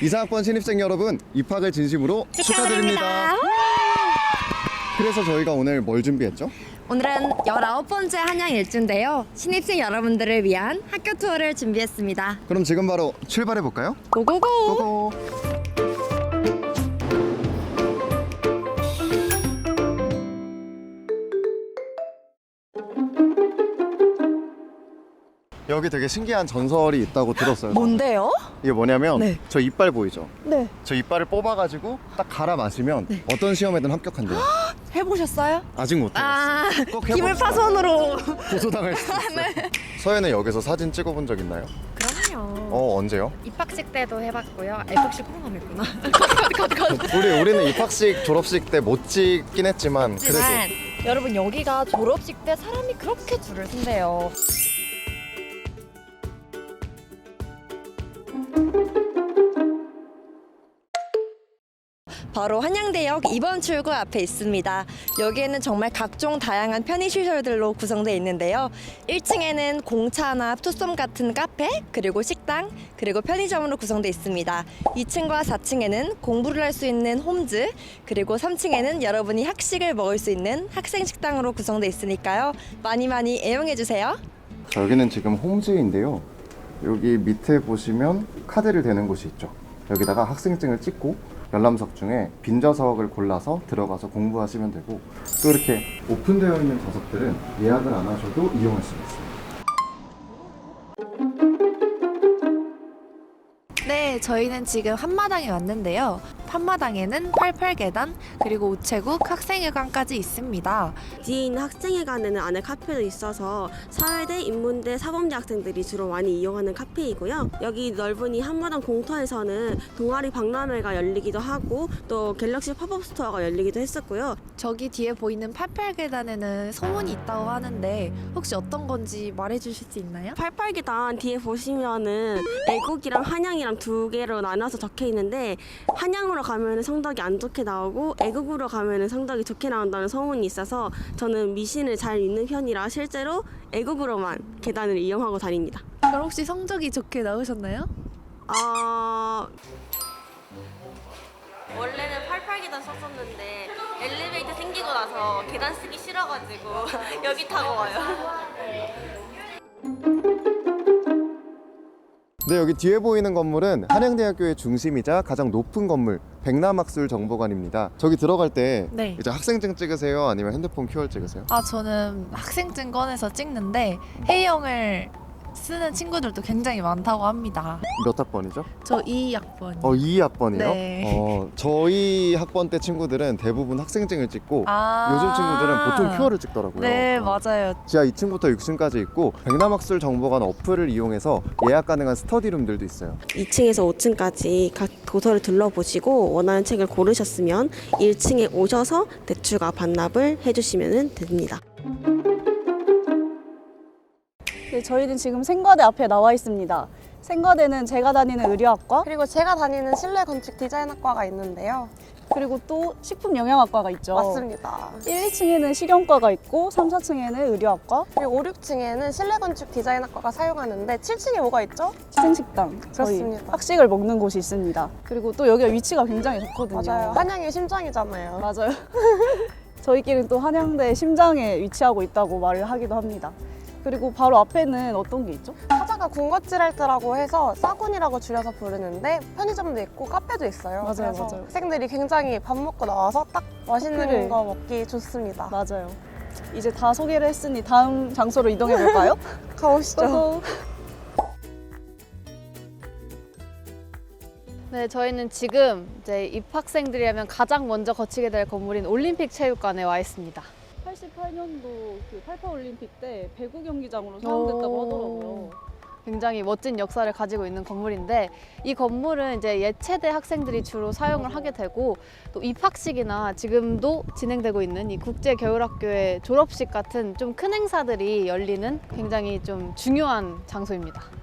이사학번 신입생 여러분 입학을 진심으로 축하드립니다. 그래서 저희가 오늘 뭘 준비했죠? 오늘은 19번째 한양 일주인데요. 신입생 여러분들을 위한 학교 투어를 준비했습니다. 그럼 지금 바로 출발해 볼까요? 고고고! 고고. 여기 되게 신기한 전설이 있다고 들었어요. 뭔데요? 이게 뭐냐면 네. 저 이빨 보이죠? 네. 저 이빨을 뽑아가지고 딱 갈아 마시면 어떤 시험에든 합격한대요. 해보셨어요? 아직 못 해봤어요. 아, 꼭 해봅시다. 파손으로. 고소당할 수도 있어요. 서연은 여기서 사진 찍어본 적 있나요? 그럼요. 어 언제요? 입학식 때도 해봤고요. 입학식 포함했구나. 우리 우리는 입학식 졸업식 때 못 찍긴 했지만 그래도 여러분 여기가 졸업식 때 사람이 그렇게 줄을 쓴대요. 바로 한양대역 2번 출구 앞에 있습니다. 여기에는 정말 각종 다양한 편의시설들로 구성되어 있는데요. 1층에는 공차나 투썸 같은 카페, 그리고 식당, 그리고 편의점으로 구성되어 있습니다. 2층과 4층에는 공부를 할 수 있는 홈즈, 그리고 3층에는 여러분이 학식을 먹을 수 있는 학생 식당으로 구성되어 있으니까요. 많이 많이 애용해 주세요. 자, 여기는 지금 홈즈인데요. 여기 밑에 보시면 카드를 대는 곳이 있죠. 여기다가 학생증을 찍고 열람석 중에 빈 좌석을 골라서 들어가서 공부하시면 되고 또 이렇게 오픈되어 있는 좌석들은 예약을 안 하셔도 이용할 수가 있어요. 네, 저희는 지금 한마당에 왔는데요. 한마당에는 88계단 그리고 우체국 학생회관까지 있습니다. 있는 학생회관에는 안에 카페도 있어서 사회대, 인문대, 사범대 학생들이 주로 많이 이용하는 카페이고요. 여기 넓은 이 한마당 공터에서는 동아리 박람회가 열리기도 하고 또 갤럭시 팝업 스토어가 열리기도 했었고요. 저기 뒤에 보이는 88계단에는 소문이 있다고 하는데 혹시 어떤 건지 말해 주실 수 있나요? 88계단 뒤에 보시면은 애국이랑 한양이랑 두 개로 나눠서 적혀 있는데 한양으로 가면은 성적이 안 좋게 나오고 애국으로 가면은 성적이 좋게 나온다는 소문이 있어서 저는 미신을 잘 믿는 편이라 실제로 애국으로만 계단을 이용하고 다닙니다. 그럼 혹시 성적이 좋게 나오셨나요? 어... 원래는 88계단 썼었는데 엘리베이터 생기고 나서 계단 쓰기 싫어가지고 여기 타고 와요. 네, 여기 뒤에 보이는 건물은 한양대학교의 중심이자 가장 높은 건물 백남학술 정보관입니다. 저기 들어갈 때 네. 이제 학생증 찍으세요? 아니면 핸드폰 QR 찍으세요? 아, 저는 학생증 꺼내서 찍는데 A형을 쓰는 친구들도 굉장히 많다고 합니다. 몇 학번이죠? 저 2학번. 어, 2 학번이요? 네. 어, 저희 학번 때 친구들은 대부분 학생증을 찍고 아. 요즘 친구들은 보통 QR을 찍더라고요. 네, 어. 맞아요. 지하 2층부터 6층까지 있고 백남학술 정보관 어플을 이용해서 예약 가능한 스터디룸들도 있어요. 2층에서 5층까지 각 도서를 둘러보시고 원하는 책을 고르셨으면 1층에 오셔서 대출과 반납을 해주시면 됩니다. 네, 저희는 지금 생과대 앞에 나와 있습니다. 생과대는 제가 다니는 의료학과 그리고 제가 다니는 실내 건축 디자인학과가 있는데요. 그리고 또 식품 영양학과가 있죠. 맞습니다. 1, 2층에는 식용과가 있고 3, 4층에는 의료학과, 그리고 5, 6층에는 실내 건축 디자인학과가 사용하는데 7층에 뭐가 있죠? 치생식당 저희 그렇습니다. 학식을 먹는 곳이 있습니다. 그리고 또 여기가 위치가 굉장히 좋거든요. 맞아요. 한양의 심장이잖아요. 맞아요. 저희끼리는 또 한양대 심장에 위치하고 있다고 말을 하기도 합니다. 그리고 바로 앞에는 어떤 게 있죠? 하자가 군것질할트라고 해서 싸군이라고 줄여서 부르는데 편의점도 있고 카페도 있어요. 맞아요, 그래서 맞아요. 학생들이 굉장히 밥 먹고 나와서 딱 맛있는 그래. 거 먹기 좋습니다. 맞아요. 이제 다 소개를 했으니 다음 장소로 이동해 볼까요? 가보시죠. 고고. 네, 저희는 지금 이제 입학생들이라면 가장 먼저 거치게 될 건물인 올림픽 체육관에 와 있습니다. 88년도 그 88 올림픽 때 배구 경기장으로 사용됐다고 오. 하더라고요. 굉장히 멋진 역사를 가지고 있는 건물인데 이 건물은 이제 예체대 학생들이 주로 사용을 하게 되고 또 입학식이나 지금도 진행되고 있는 이 국제 겨울학교의 졸업식 같은 좀 큰 행사들이 열리는 굉장히 좀 중요한 장소입니다.